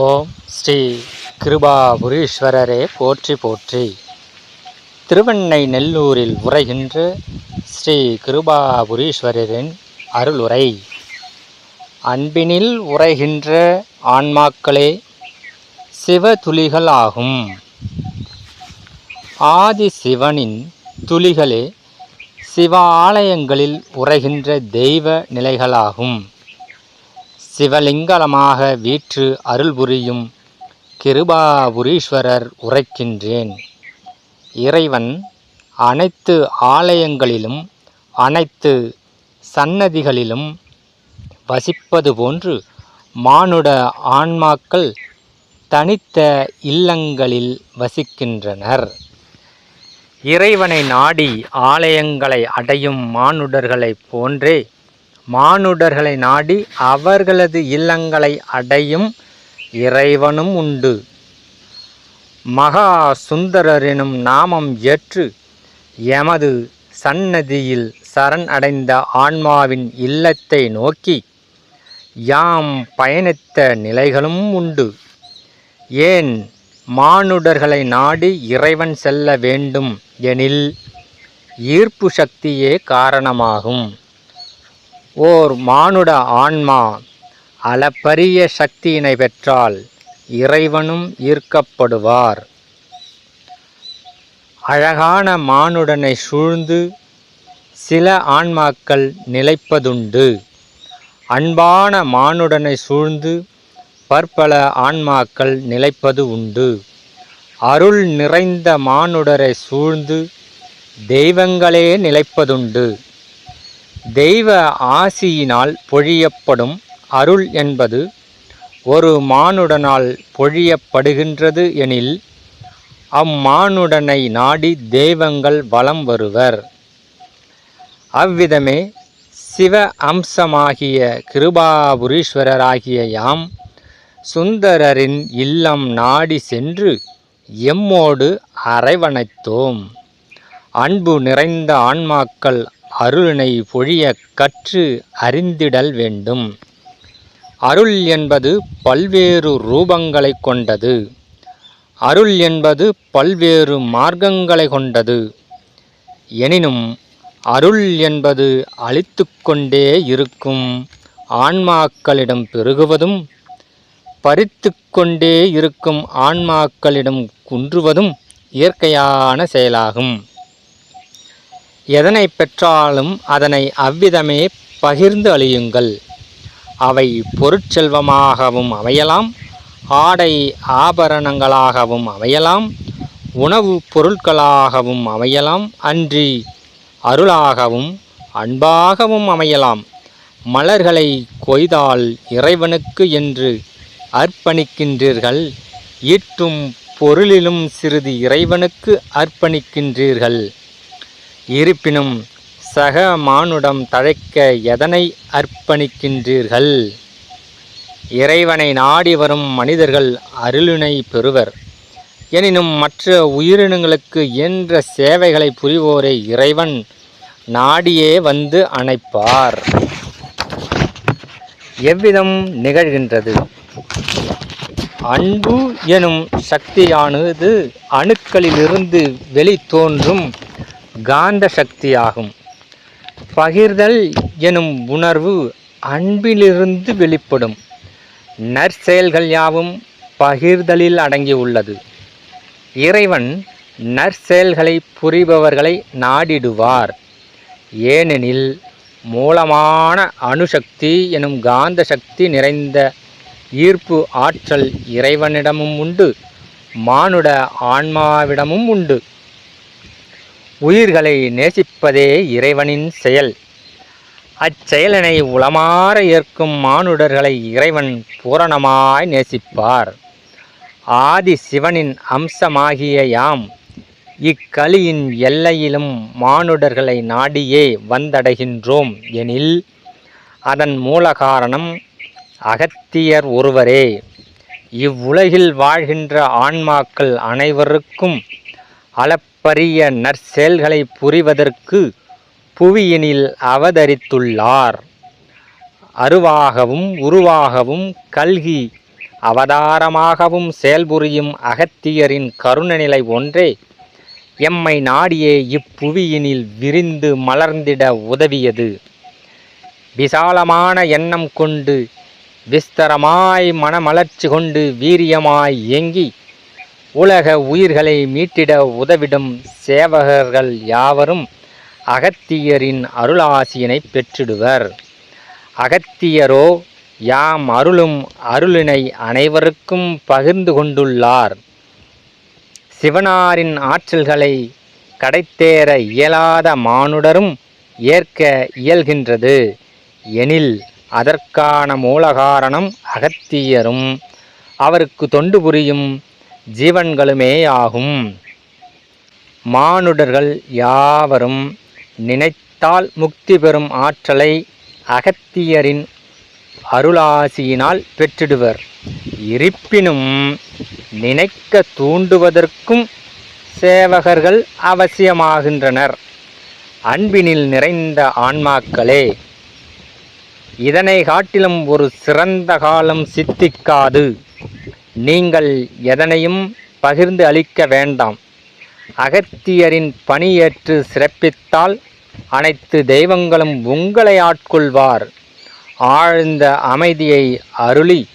ஓம் ஸ்ரீ கிருபாபுரீஸ்வரரே போற்றி போற்றி. திருவெண்ணை நெல்லூரில் உரைகின்ற ஸ்ரீ கிருபாபுரீஸ்வரரின் அருளுரை. அன்பினில் உரைகின்ற ஆன்மாக்களே சிவதுளிகளாகும். ஆதி சிவனின் துளிகளே சிவ ஆலயங்களில் உரைகின்ற தெய்வ நிலைகளாகும். சிவலிங்கலமாக வீற்று அருள் புரியும் கிருபாபுரீஸ்வரர் உரைக்கின்றேன். இறைவன் அனைத்து ஆலயங்களிலும் அனைத்து சன்னதிகளிலும் வசிப்பது போன்று மானுட ஆன்மாக்கள் தனித்த இல்லங்களில் வசிக்கின்றனர். இறைவனை நாடி ஆலயங்களை அடையும் மானுடர்களைப் போன்றே மானுடர்களை நாடி அவர்களது இல்லங்களை அடையும் இறைவனும் உண்டு. மகா சுந்தரரெனும் நாமம் ஏற்று எமது சன்னதியில் சரண் அடைந்த ஆன்மாவின் இல்லத்தை நோக்கி யாம் பயணித்த நிலைகளும் உண்டு. ஏன் மானுடர்களை நாடி இறைவன் செல்ல வேண்டும் எனில் ஈர்ப்பு சக்தியே காரணமாகும். ஓர் மானுட ஆன்மா அளப்பரிய சக்தியினை பெற்றால் இறைவனும் ஈர்க்கப்படுவார். அழகான மானுடனை சூழ்ந்து சில ஆன்மாக்கள் நிலைப்பதுண்டு. அன்பான மானுடனை சூழ்ந்து பற்பல ஆன்மாக்கள் நிலைப்பது உண்டு. அருள் நிறைந்த மானுடரை சூழ்ந்து தெய்வங்களே நிலைப்பதுண்டு. தெய்வ ஆசியினால் பொழியப்படும் அருள் என்பது ஒரு மானுடனால் பொழியப்படுகின்றது எனில் அம்மானுடனை நாடி தெய்வங்கள் வலம் வருவர். அவ்விதமே சிவ அம்சமாகிய கிருபாபுரீஸ்வரராகிய யாம் சுந்தரரின் இல்லம் நாடி சென்று எம்மோடு அரைவணைத்தோம். அன்பு நிறைந்த ஆன்மாக்கள் அருளினை பொழிய கற்று அறிந்திடல் வேண்டும். அருள் என்பது பல்வேறு ரூபங்களை கொண்டது. அருள் என்பது பல்வேறு மார்க்கங்களை கொண்டது. எனினும் அருள் என்பது அழித்து கொண்டே இருக்கும். ஆன்மாக்களிடம் பெருகுவதும் பறித்து கொண்டே இருக்கும் ஆன்மாக்களிடம் குன்றுவதும் இயற்கையான செயலாகும். எதனை பெற்றாலும் அதனை அவ்விதமே பகிர்ந்து அழியுங்கள். அவை பொருட்செல்வமாகவும் அமையலாம். ஆடை ஆபரணங்களாகவும் அமையலாம். உணவுப் பொருட்களாகவும் அமையலாம். அன்றி அருளாகவும் அன்பாகவும் அமையலாம். மலர்களை கொய்தால் இறைவனுக்கு என்று அர்ப்பணிக்கின்றீர்கள். ஈட்டும் பொருளிலும் சிறிது இறைவனுக்கு அர்ப்பணிக்கின்றீர்கள். இருப்பினும் சக மானுடம் தழைக்க எதனை அர்ப்பணிக்கின்றீர்கள்? இறைவனை நாடி வரும் மனிதர்கள் அருளினை பெறுவர். எனினும் மற்ற உயிரினங்களுக்கு இயன்ற சேவைகளை புரிவோரை இறைவன் நாடியே வந்து அணைப்பார். எவ்விதம் நிகழ்கின்றது? அன்பு எனும் சக்தியானது அணுக்களிலிருந்து வெளி தோன்றும் காந்த சக்தியாகும் பகிர்தல் எனும் உணர்வு அன்பிலிருந்து வெளிப்படும். நற்செயல்கள் யாவும் பகிர்தலில் அடங்கியுள்ளது. இறைவன் நற்செயல்களை புரிபவர்களை நாடிடுவார். ஏனெனில் மூலமான அணுசக்தி எனும் காந்த சக்தி நிறைந்த ஈர்ப்பு ஆற்றல் இறைவனிடமும் உண்டு. மானுட ஆன்மாவிடமும் உண்டு. உயிர்களை நேசிப்பதே இறைவனின் செயல். அச்செயலினை உளமாற ஏற்கும் மானுடர்களை இறைவன் பூரணமாய் நேசிப்பார். ஆதி சிவனின் அம்சமாகிய யாம் இக்கலியின் எல்லையிலும் மானுடர்களை நாடியே வந்தடைகின்றோம் எனில் அதன் மூல காரணம் அகத்தியர் ஒருவரே. இவ்வுலகில் வாழ்கின்ற ஆன்மாக்கள் அனைவருக்கும் அளப்பரிய நற்செயல்களை புரிவதற்கு புவியினில் அவதரித்துள்ளார். அருவாகவும் உருவாகவும் கல்கி அவதாரமாகவும் செயல்புரியும் அகத்தியரின் கருணநிலை ஒன்றே எம்மை நாடியே இப்புவியினில் விரிந்து மலர்ந்திட உதவியது. விசாலமான எண்ணம் கொண்டு விஸ்தரமாய் மனமலர்ச்சி கொண்டு வீரியமாய் இயங்கி உலக உயிர்களை மீட்டிட உதவிடும் சேவகர்கள் யாவரும் அகத்தியரின் அருளாசியினை பெற்றிடுவர். அகத்தியரோ யாம் அருளும் அருளினை அனைவருக்கும் பகிர்ந்து கொண்டுள்ளார். சிவனாரின் ஆற்றல்களை கடைத்தேற இயலாத மானுடரும் ஏற்க இயல்கின்றது. எனில் அதற்கான மூலகாரணம் அகத்தியரும். அவருக்கு தொண்டு புரியும் ஜீவன்களுமே ஆகும் மானுடர்கள் யாவரும் நினைத்தால் முக்தி பெறும் ஆற்றலை அகத்தியரின் அருளாசியினால் பெற்றிடுவர். இருப்பினும் நினைக்க தூண்டுவதற்கும் சேவகர்கள் அவசியமாகின்றனர். அன்பினில் நிறைந்த ஆன்மாக்களே இதனை காட்டிலும் ஒரு சிறந்த காலம் சித்திக்காது. நீங்கள் எதனையும் பகிர்ந்து அளிக்க வேண்டாம். அகத்தியரின் பணியேற்று சிறப்பித்தால் அனைத்து தெய்வங்களும் உங்களை ஆட்கொள்வார். ஆழ்ந்த அமைதியை அருளி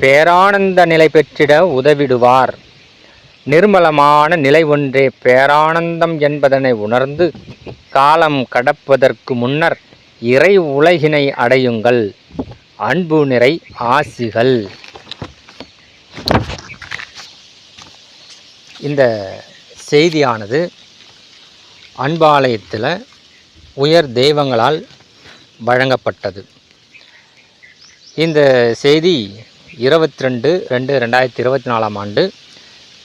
பேரானந்த நிலை பெற்றிட உதவிடுவார். நிர்மலமான நிலை ஒன்றே பேரானந்தம் என்பதனை உணர்ந்து காலம் கடப்பதற்கு முன்னர் இறை உலகினை அடையுங்கள். அன்பு நிறை ஆசிகள். இந்த செய்தியானது அன்பாலயத்தில் உயர் தெய்வங்களால் வழங்கப்பட்டது. இந்த செய்தி இருபத்தி ரெண்டு ரெண்டு ரெண்டாயிரத்தி இருபத்தி நாலாம் ஆண்டு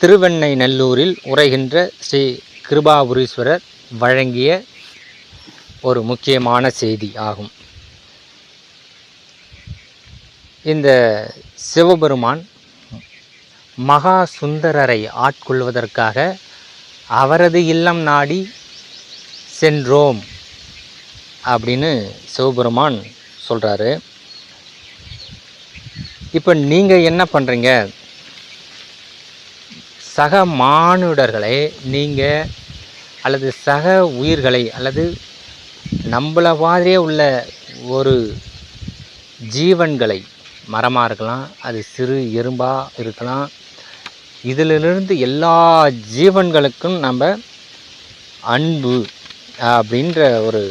திருவெண்ணை நல்லூரில் உரைகின்ற ஸ்ரீ கிருபாபுரீஸ்வரர் வழங்கிய ஒரு முக்கியமான செய்தி ஆகும். இந்த சிவபெருமான் மகா சுந்தரரை ஆட்கொள்வதற்காக அவரது இல்லம் நாடி சென்றோம் அப்படின்னு சிவபெருமான் சொல்கிறாரு இப்போ நீங்கள் என்ன பண்ணுறீங்க சக மானுடர்களை நீங்கள் அல்லது சக உயிர்களை அல்லது நம்மள மாதிரியே உள்ள ஒரு ஜீவன்களை மரமாக இருக்கலாம் அது சிறு எறும்பாக இருக்கலாம் இதிலிருந்து எல்லா ஜீவன்களுக்கும் நம்ம அன்பு அப்படின்ற ஒரு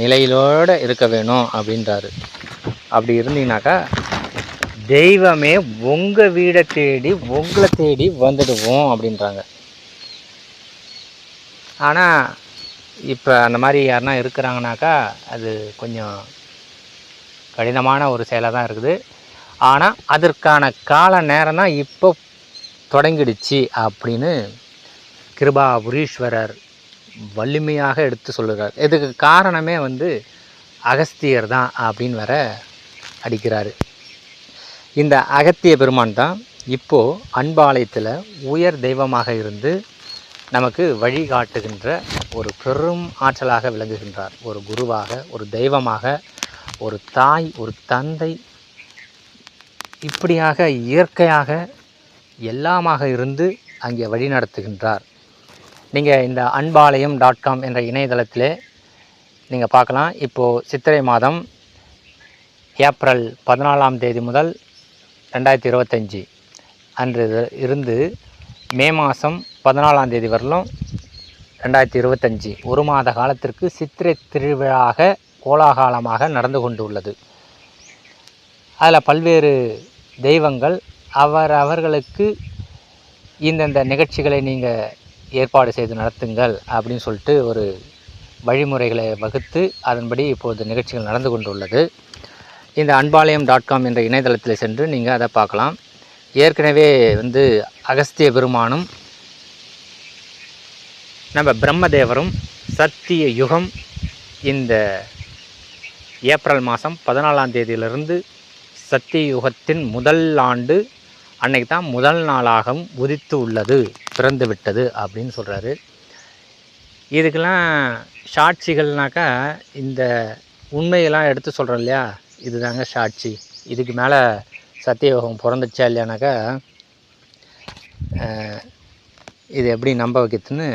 நிலையிலோடு இருக்க வேணும் அப்படின்றாரு. அப்படி இருந்தீங்கனாக்கா தெய்வமே உங்கள் வீடை தேடி உங்களை தேடி வந்துடுவோம் அப்படின்றாங்க. ஆனால் இப்போ அந்த மாதிரி யாருனா இருக்கிறாங்கனாக்கா அது கொஞ்சம் கடினமான ஒரு செயலாக தான் இருக்குது. ஆனால் அதற்கான கால நேரம் தான் இப்போ தொடங்கிடுச்சு அப்படின்னு கிருபாபுரீஸ்வரர் வலிமையாக எடுத்து சொல்லுகிறார். இதுக்கு காரணமே வந்து அகஸ்தியர் தான் அப்படின்னு வர அடிக்கிறார். இந்த அகத்திய பெருமான் தான் இப்போது அன்பாலயத்தில் உயர் தெய்வமாக இருந்து நமக்கு வழிகாட்டுகின்ற ஒரு பெரும் ஆற்றலாக விளங்குகின்றார். ஒரு குருவாக ஒரு தெய்வமாக ஒரு தாய் ஒரு தந்தை இப்படியாக இயற்கையாக எல்லாமாக இருந்து அங்கே வழி நடத்துகின்றார். நீங்கள் இந்த அன்பாலயம் டாட் காம் என்ற இணையதளத்திலே நீங்கள் பார்க்கலாம். இப்போது சித்திரை மாதம் ஏப்ரல் பதினாலாம் தேதி முதல் ரெண்டாயிரத்தி இருபத்தஞ்சி அன்று இருந்து மே மாதம் பதினாலாம் தேதி வரலும் ரெண்டாயிரத்தி இருபத்தஞ்சி. ஒரு மாத காலத்திற்கு சித்திரை திருவிழாக கோலாகலமாக நடந்து கொண்டு உள்ளது. அதில் பல்வேறு தெய்வங்கள் அவர் அவர்களுக்கு இந்தந்த நிகழ்ச்சிகளை நீங்கள் ஏற்பாடு செய்து நடத்துங்கள் அப்படின்னு சொல்லிட்டு ஒரு வழிமுறைகளை வகுத்து அதன்படி இப்போது நிகழ்ச்சிகள் நடந்து கொண்டுள்ளது. இந்த அன்பாலயம் டாட் காம் என்ற இணையதளத்தில் சென்று நீங்கள் அதை பார்க்கலாம். ஏற்கனவே வந்து அகஸ்திய பெருமானும் நம்ம பிரம்மதேவரும் சத்திய யுகம் இந்த ஏப்ரல் மாதம் பதினாலாம் தேதியிலிருந்து சத்திய யுகத்தின் முதல் ஆண்டு அன்னைக்கு தான் முதல் நாளாகவும் உதித்து உள்ளது பிறந்து விட்டது அப்படின்னு சொல்கிறாரு இதுக்கெல்லாம் சாட்சிகள்னாக்கா இந்த உண்மையெல்லாம் எடுத்து சொல்கிறோம் இல்லையா? இதுதாங்க சாட்சி. இதுக்கு மேலே சத்தியயோகம் பிறந்துச்சா இல்லையானாக்கா இது எப்படி நம்ப வைக்கிறதுன்னு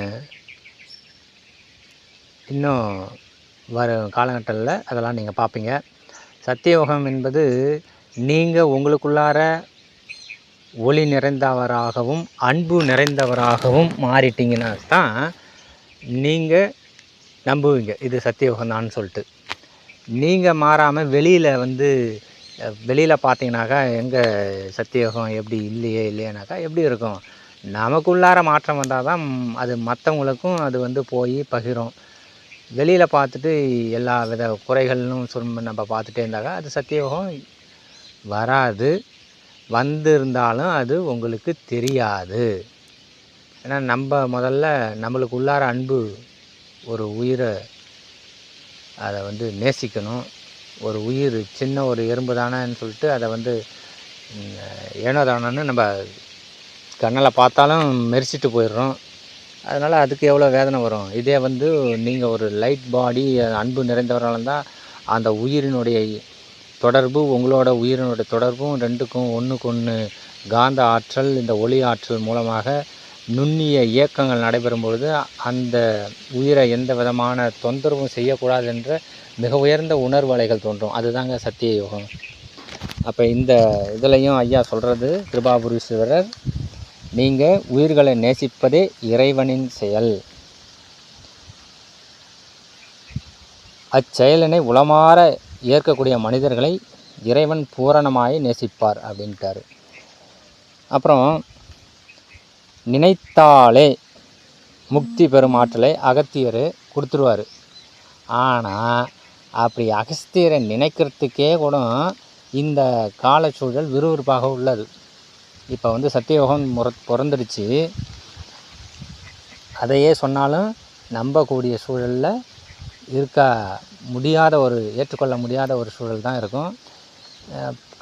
இன்னும் வரும் காலகட்டத்தில் அதெல்லாம் நீங்கள் பார்ப்பீங்க. சத்தியயோகம் என்பது நீங்கள் உங்களுக்குள்ளார ஒளி நிறைந்தவராகவும் அன்பு நிறைந்தவராகவும் மாறிட்டீங்கன்னா தான் நீங்கள் நம்புவீங்க. இது சத்தியோகம்தான்னு சொல்லிட்டு. நீங்கள் மாறாமல் வெளியில் வந்து வெளியில் பார்த்தீங்கன்னாக்கா எங்கே சத்தியோகம் எப்படி இல்லையே இல்லையேனாக்கா எப்படி இருக்கும்? நமக்குள்ளார மாற்றம் வந்தால் தான் அது மற்றவங்களுக்கும் அது வந்து போய் பகிரும். வெளியில் பார்த்துட்டு எல்லா வித குறைகளும் சொல் நம்ம பார்த்துட்டே இருந்தாக்கா அது சத்தியோகம் வராது. வந்திருந்தாலும் அது உங்களுக்கு தெரியாது. ஏன்னா நம்ம முதல்ல நம்மளுக்கு உள்ளார அன்பு ஒரு உயிரை அதை வந்து நேசிக்கணும். ஒரு உயிர் சின்ன ஒரு எறும்பு தானேன்னு சொல்லிட்டு அதை வந்து ஏனோ தானோன்னு நம்ம கண்ணில் பார்த்தாலும் மெரிச்சிட்டு போயிடுறோம். அதனால் அதுக்கு எவ்வளோ வேதனை வரும்? இதே வந்து நீங்கள் ஒரு லைட் பாடி அன்பு நிறைந்தவராக இருந்தால் அந்த உயிரினுடைய தொடர்பு உங்களோட உயிரினுடைய தொடர்பும் ரெண்டுக்கும் ஒன்றுக்கு ஒன்று காந்த ஆற்றல் இந்த ஒளி ஆற்றல் மூலமாக நுண்ணிய இயக்கங்கள் நடைபெறும் பொழுது அந்த உயிரை எந்த விதமான தொந்தரவும் செய்யக்கூடாது என்ற மிக உயர்ந்த உணர்வலைகள் தோன்றும். அதுதாங்க சத்திய யோகம். அப்போ இந்த இதுலையும் ஐயா சொல்கிறது கிருபாபுரீஸ்வரர் நீங்கள் உயிர்களை நேசிப்பதே இறைவனின் செயல். அச்செயலினை உளமாற ஏற்கக்கூடிய மனிதர்களை இறைவன் பூரணமாய் நேசிப்பார் அப்படின்ட்டாரு. அப்புறம் நினைத்தாலே முக்தி பெறும் ஆற்றலை அகத்தியர் கொடுத்துருவார். ஆனால் அப்படி அகஸ்தியரை நினைக்கிறதுக்கே கூட இந்த காலச்சூழல் விறுவிறுப்பாக உள்ளது. இப்போ வந்து சத்தியயோகம் முற பிறந்துடுச்சு. அதையே சொன்னாலும் நம்பக்கூடிய சூழலில் இருக்க முடியாத ஒரு ஏற்றுக்கொள்ள முடியாத ஒரு சூழல் தான் இருக்கும்.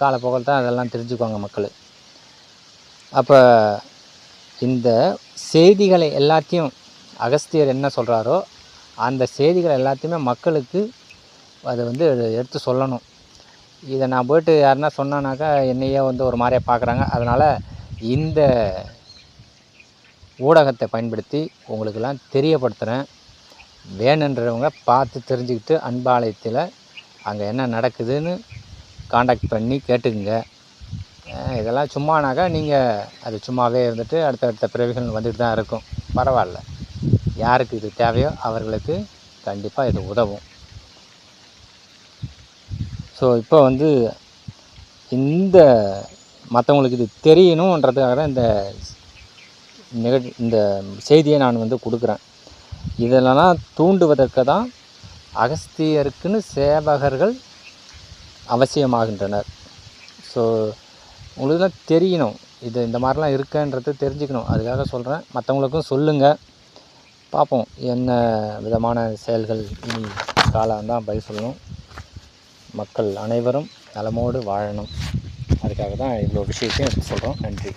காலப்போக்கில் தான் அதெல்லாம் தெரிஞ்சுக்குவாங்க மக்கள். அப்போ இந்த செய்திகளை எல்லாத்தையும் அகஸ்தியர் என்ன சொல்கிறாரோ அந்த செய்திகள் எல்லாத்தையுமே மக்களுக்கு அதை வந்து எடுத்து சொல்லணும். இதை நான் போயிட்டு யாருன்னா சொன்னானாக்கா என்னையே வந்து ஒரு மாதிரியாக பார்க்குறாங்க. அதனால் இந்த ஊடகத்தை பயன்படுத்தி உங்களுக்கெல்லாம் தெரியப்படுத்துகிறேன் வேணுன்றவங்க பார்த்து தெரிஞ்சுக்கிட்டு அன்பாலயத்தில் அங்கே என்ன நடக்குதுன்னு காண்டாக்ட் பண்ணி கேட்டுக்குங்க. இதெல்லாம் சும்மானாக்கா நீங்கள் அது சும்மாவே இருந்துட்டு அடுத்தடுத்த பிறவிகள் வந்துட்டு தான் இருக்கும். பரவாயில்ல. யாருக்கு இது தேவையோ அவர்களுக்கு கண்டிப்பாக இது உதவும். ஸோ இப்போ வந்து இந்த மற்றவங்களுக்கு இது தெரியணுன்றதுக்காக தான் இந்த நிகழ் இந்த செய்தியை நான் வந்து கொடுக்குறேன். இதெல்லாம் தூண்டுவதற்கு தான் அகஸ்தியருக்குன்னு சேவகர்கள் அவசியமாகின்றனர். ஸோ உங்களுக்கு தான் தெரியணும். இது இந்த மாதிரிலாம் இருக்குன்றது தெரிஞ்சுக்கணும். அதுக்காக சொல்கிறேன் மற்றவங்களுக்கும் சொல்லுங்கள் பார்ப்போம் என்ன விதமான செயல்கள் இனி காலம் தான் பதில் சொல்லணும். மக்கள் அனைவரும் நலமோடு வாழணும். அதுக்காக தான் இவ்வளோ விஷயத்தையும் சொல்கிறோம் நன்றி.